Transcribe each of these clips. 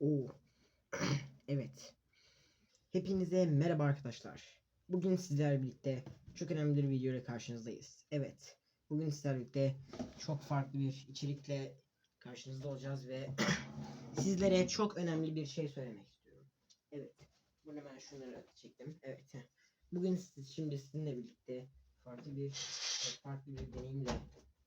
Oo. evet. Hepinize merhaba arkadaşlar. Bugün sizlerle birlikte çok önemli bir video karşınızdayız. Evet. Bugün sizlerle birlikte çok farklı bir içerikle karşınızda olacağız ve sizlere çok önemli bir şey söylemek istiyorum. Evet. Bunu ben şunları çektim. Evet. Bugün siz, şimdi sizinle birlikte farklı bir farklı bir deneyimle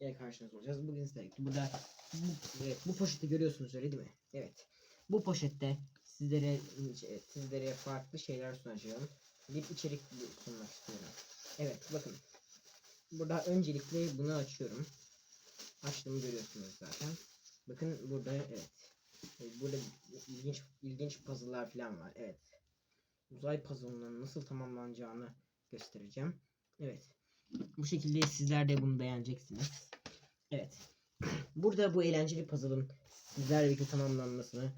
yine karşınızda olacağız. Bugün sizlerle birlikte burada bu, evet, bu poşeti görüyorsunuz öyle değil mi? Evet. Bu poşette sizlere evet, sizlere farklı şeyler sunacağım. Bir içerik sunmak istiyorum. Evet bakın. Burada öncelikle bunu açıyorum. Açtığımı görüyorsunuz zaten. Bakın burada evet. Evet, Burada ilginç ilginç puzzle'lar falan var. Evet. Uzay puzzle'ının nasıl tamamlanacağını göstereceğim. Evet. Bu şekilde sizler de bunu beğeneceksiniz. Evet. Burada bu eğlenceli puzzle'ın sizlerle birlikte tamamlanmasını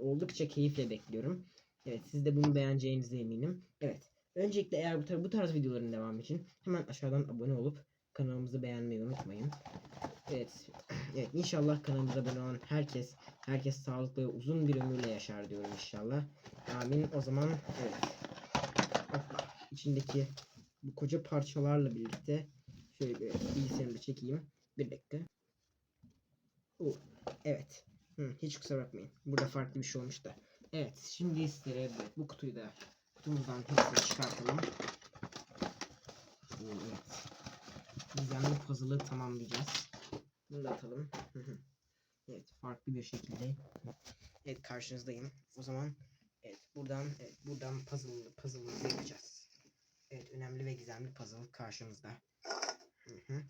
oldukça keyifle bekliyorum. Evet siz de bunu beğeneceğinize eminim. Evet. Öncelikle eğer bu, tar- bu tarz videoların devamı için hemen aşağıdan abone olup kanalımızı beğenmeyi unutmayın. Evet. Evet inşallah kanalımıza abone olan herkes herkes sağlıklı ve uzun bir ömürle yaşar diyorum inşallah. Amin. O zaman evet. İçindeki bu koca parçalarla birlikte şöyle bir bilgisayarımı çekeyim. Bir dakika. Oo, evet. Hı, hiç kusura bakmayın. Burada farklı bir şey olmuş da. Evet. Şimdi sizlere bu, kutuyu da kutumuzdan hepsini çıkartalım. Oo, evet. Gizemli puzzle'ı tamamlayacağız. Bunu da atalım. Hı hı. evet. Farklı bir şekilde. Evet karşınızdayım. O zaman evet buradan evet, buradan puzzle puzzle'ımızı yapacağız. Evet önemli ve gizemli puzzle karşımızda. Hı hı.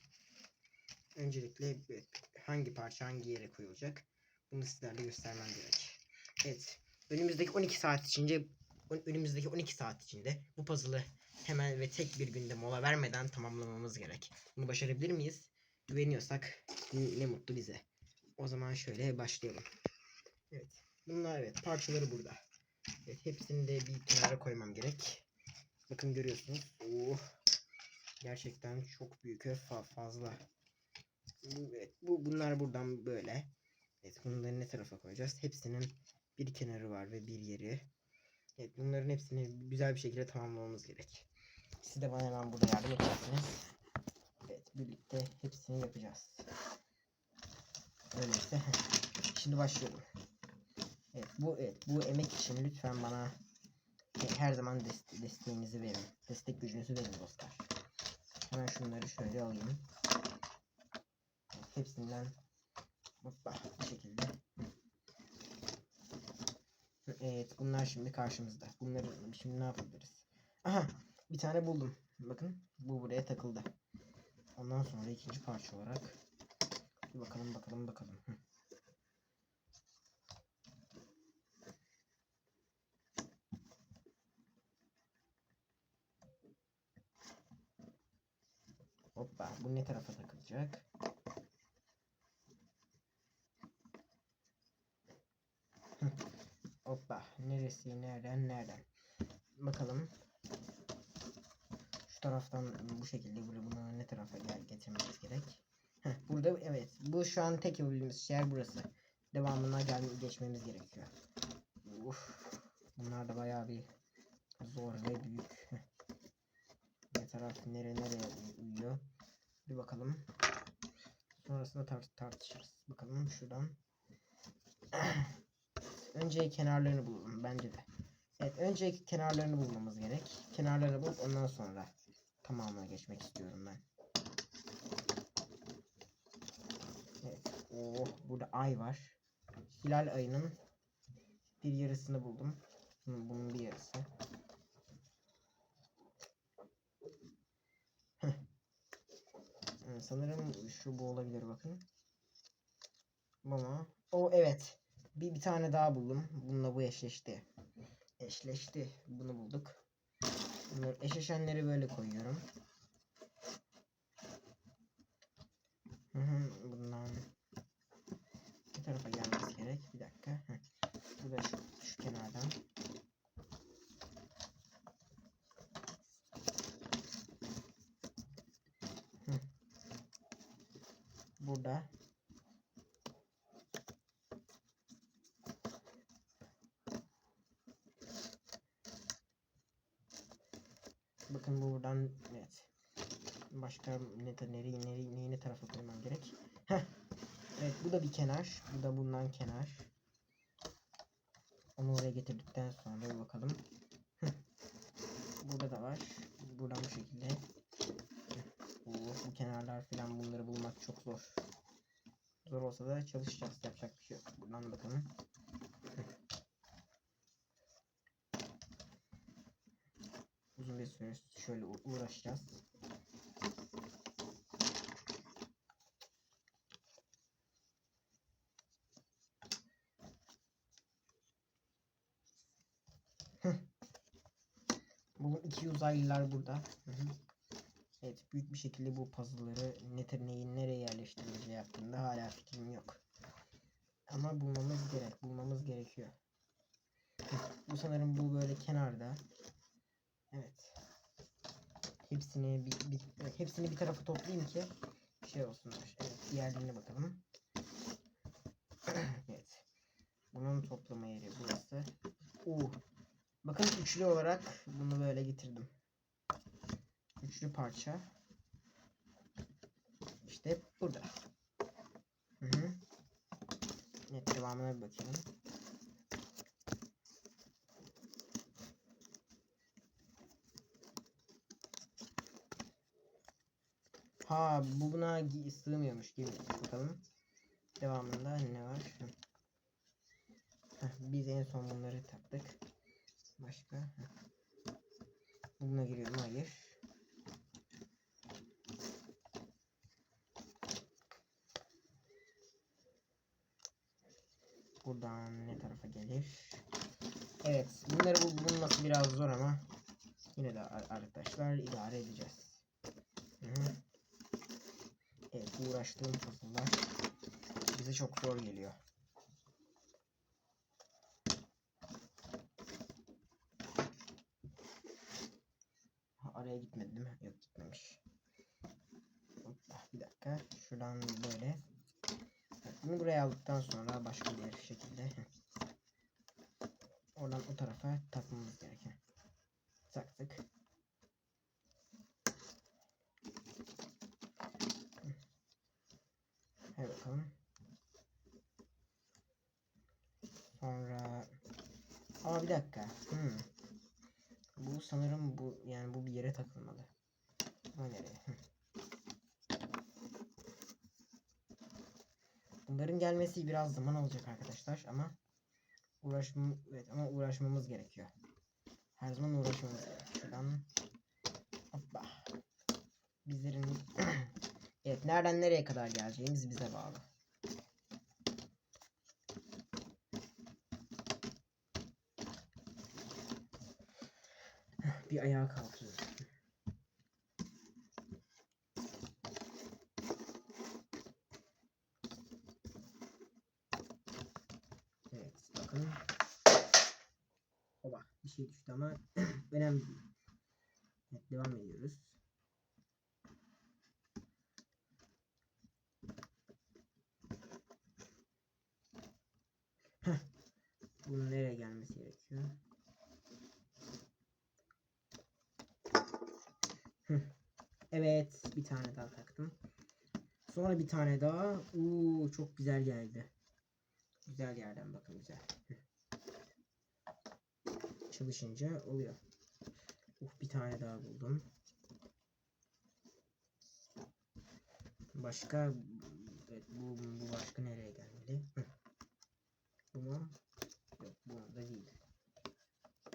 Öncelikle evet, hangi parça hangi yere koyulacak? Bunu sizlerle göstermem gerek. Evet. Önümüzdeki 12 saat içinde ön- önümüzdeki 12 saat içinde bu puzzle'ı hemen ve tek bir günde mola vermeden tamamlamamız gerek. Bunu başarabilir miyiz? Güveniyorsak ne mutlu bize. O zaman şöyle başlayalım. Evet. Bunlar evet parçaları burada. Evet hepsini de bir kenara koymam gerek. Bakın görüyorsunuz. Oh. Gerçekten çok büyük ve fa- fazla. Evet, bu bunlar buradan böyle. Evet, bunları ne tarafa koyacağız? Hepsinin bir kenarı var ve bir yeri. Evet, bunların hepsini güzel bir şekilde tamamlamamız gerek. Siz de bana hemen burada yardım edersiniz. Evet, birlikte hepsini yapacağız. Öyleyse. Şimdi başlıyorum. Evet, bu evet, bu emek için lütfen bana her zaman dest- desteğinizi verin. Destek gücünüzü verin dostlar. Hemen şunları şöyle alayım. Hepsinden hoppa bu şekilde. Evet bunlar şimdi karşımızda. Bunları şimdi ne yapabiliriz? Aha bir tane buldum. Bakın bu buraya takıldı. Ondan sonra ikinci parça olarak bir bakalım bakalım bakalım. Hı. Hoppa bu ne tarafa takılacak? Hı. Hoppa neresi nereden nereden? Bakalım. Şu taraftan bu şekilde bunu, ne tarafa gel getirmemiz gerek? Heh, burada evet bu şu an tek yapabildiğimiz yer burası. Devamına gel geçmemiz gerekiyor. Uf, bunlar da bayağı bir zor ve büyük. Ne taraf nere nereye uy- uyuyor? Bir bakalım. Sonrasında tart tartışırız. Bakalım şuradan. önce kenarlarını bulalım bence de. Evet önce kenarlarını bulmamız gerek. Kenarlarını bulup ondan sonra tamamına geçmek istiyorum ben. Evet. Oh burada ay var. Hilal ayının bir yarısını buldum. Bunun, bir yarısı. Ee, Sanırım şu bu olabilir bakın. Ama o evet. Bir, bir tane daha buldum. Bununla bu eşleşti. Eşleşti. Bunu bulduk. Bunları eşleşenleri böyle koyuyorum. Bundan bir tarafa gelmesi gerek. Bir dakika. Heh. Bu da şu, şu kenardan. Hı. Burada bakın buradan evet. Başka ne nereye nereye neyi ne tarafa koymam gerek? Heh. Evet bu da bir kenar. Bu da bundan kenar. Onu oraya getirdikten sonra bir bakalım. Burada da var. Buradan bu şekilde. Bu, bu kenarlar falan bunları bulmak çok zor. Zor olsa da çalışacağız. Yapacak bir şey yok. Buradan bakalım. Uzun bir süre şöyle uğraşacağız. Bu iki uzaylılar burada. Evet büyük bir şekilde bu puzzle'ları ne neyin nereye yerleştirileceği hakkında hala fikrim yok. Ama bulmamız gerek. Bulmamız gerekiyor. Bu sanırım bu böyle kenarda. Evet. Hepsini bir, bir hepsini bir tarafa toplayayım ki şey olsunlar. Evet diğerlerine bakalım. evet. Bunun toplama yeri burası. Uh. Bakın üçlü olarak bunu böyle getirdim. Üçlü parça. İşte burada. Hı hı. Evet devamına bir bakayım. Ha bu buna sığmıyormuş gibi. Bakalım. Devamında ne var? Heh, biz en son bunları taktık. Başka? Heh. Bu Buna giriyor mu? Hayır. Buradan ne tarafa gelir? Evet. Bunları bul bulması biraz zor ama yine de ar- arkadaşlar idare edeceğiz. Hı -hı. Evet uğraştığım puzzle'lar bize çok zor geliyor. Araya gitmedi değil mi? Yok gitmemiş. Hoppa, bir dakika. Şuradan böyle. Bunu buraya aldıktan sonra başka bir şekilde oradan o tarafa takmamız gereken. Taktık. Bakalım. Sonra Aa bir dakika. Hmm. Bu sanırım bu yani bu bir yere takılmalı. Ama nereye? Bunların gelmesi biraz zaman alacak arkadaşlar ama uğraşmam evet ama uğraşmamız gerekiyor. Her zaman uğraşmamız gerekiyor. Şuradan hoppa. Bizlerin evet nereden nereye kadar geleceğimiz bize bağlı. Bir ayağa kalkayım. Evet bakın. Oba bir şey düştü ama önemli değil. Evet devam ediyoruz. Heh. Bunun nereye gelmesi gerekiyor? Hı. Evet, bir tane daha taktım. Sonra bir tane daha. Uuu çok güzel geldi. Güzel yerden bakın güzel. Çalışınca oluyor. Uh bir tane daha buldum. Başka evet, bu, bu başka nereye gelmeli? Hı. Bu mu? Yok bu da değil.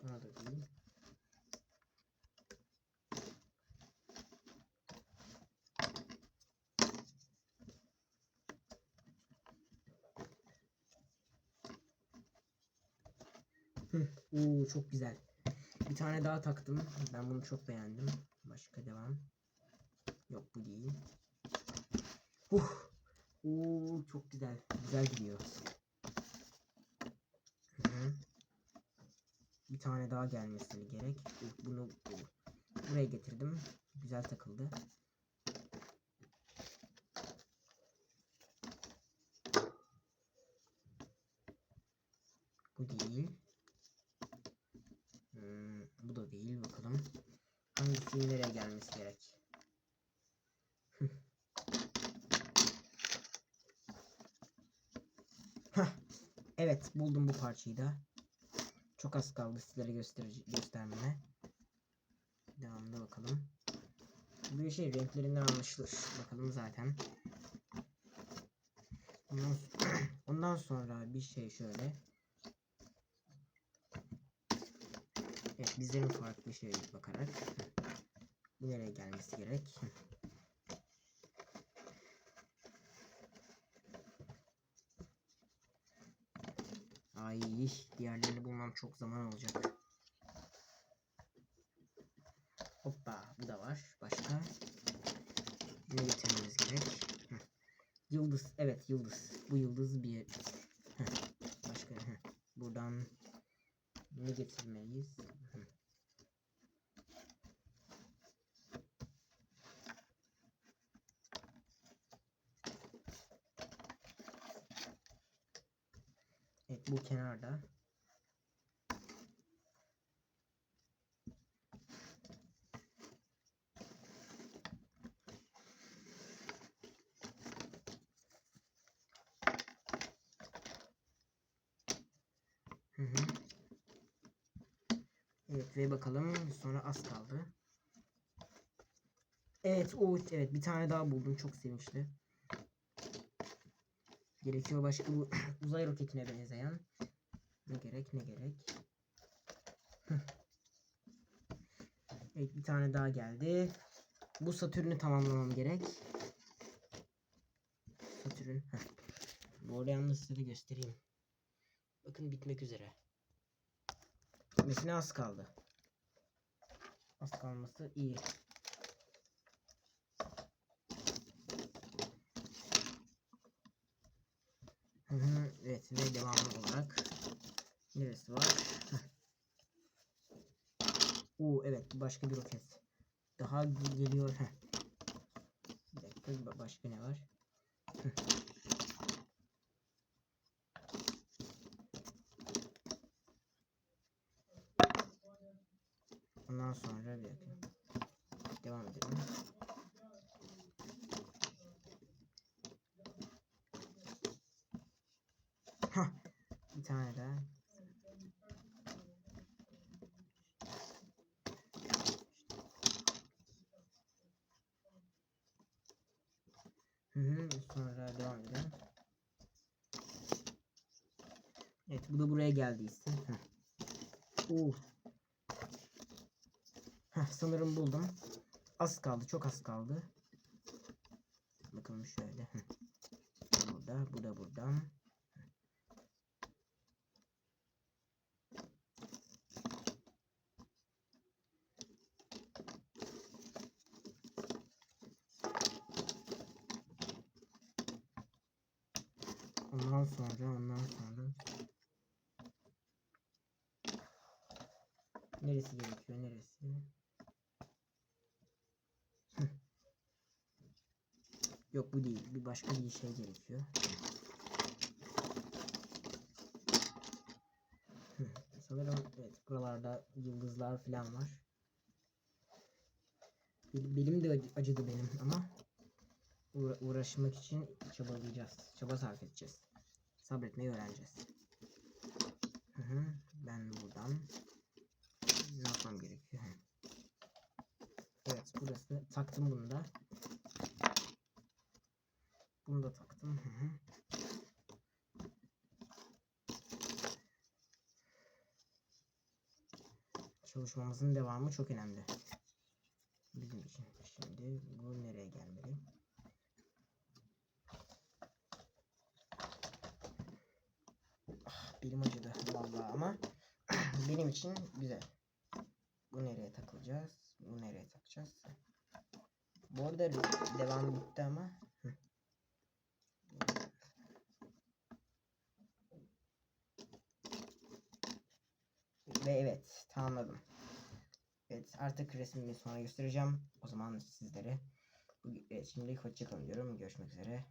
Bu da değil. Hı, Oo, çok güzel. Bir tane daha taktım. Ben bunu çok beğendim. Başka devam. Yok bu değil. Uh. Oo, çok güzel. Güzel gidiyor. Bir tane daha gelmesi gerek. Bunu bu- buraya getirdim. Güzel takıldı. Bu değil. Hmm, bu da değil bakalım. Hangisi nereye gelmesi gerek? Hah, evet da. Çok az kaldı sizlere göstermeme. Devamında bakalım. Bu şey renklerinden anlaşılır. Bakalım zaten. Ondan, ondan sonra bir şey şöyle. Evet bizlerin farklı şeye bakarak. Bu nereye gelmesi gerek? Ay diğerlerini bulmam çok zaman alacak. Hoppa bu da var. Başka ne getirmemiz gerek? Yıldız. Evet yıldız. Bu yıldız bir başka buradan ne getirmeliyiz? Hı. Evet bu kenarda. Evet ve bakalım sonra az kaldı. Evet o evet bir tane daha buldum çok sevinçli. Gerekiyor başka bu uzay roketine benzeyen. Ne gerek ne gerek. Evet bir tane daha geldi. Bu Satürn'ü tamamlamam gerek. Satürn. Bu arada yalnız size de göstereyim. Bakın bitmek üzere. Bitmesine az kaldı. Az kalması iyi. Hı hı, evet ve devamlı olarak neresi var? Oo evet başka bir roket. Daha ge- geliyor. Bir dakika ba- başka ne var? Heh. Ondan sonra bir dakika. Devam edelim. Hah, bir tane daha. Hı hı, sonra devam edelim. Evet, bu da buraya geldiyse. Oo. Heh, sanırım buldum. Az kaldı, çok az kaldı. Bakalım şöyle. Burada, bu da buradan. Ondan sonra, ondan sonra. Neresi gerekiyor, neresi? Yok bu değil, bir başka bir şey gerekiyor. Sanırım evet buralarda yıldızlar falan var. Bel- Belim de acı- acıdı benim ama uğra- uğraşmak için çabalayacağız. Çaba sarf edeceğiz. Sabretmeyi öğreneceğiz. Hı hı. Ben buradan ne yapmam gerekiyor? Evet burası. Taktım bunu da. Bunu da taktım. Hı hı. Çalışmamızın devamı çok önemli. Bizim için. Şimdi bu nereye gelmeli? Ah, belim vallahi ama benim için güzel. Bu nereye takılacağız? Bu nereye takacağız? Bu arada devam bitti ama. Ve evet tamamladım. Evet artık resmimi sonra göstereceğim. O zaman sizlere. Evet, şimdilik hoşçakalın diyorum. Görüşmek üzere.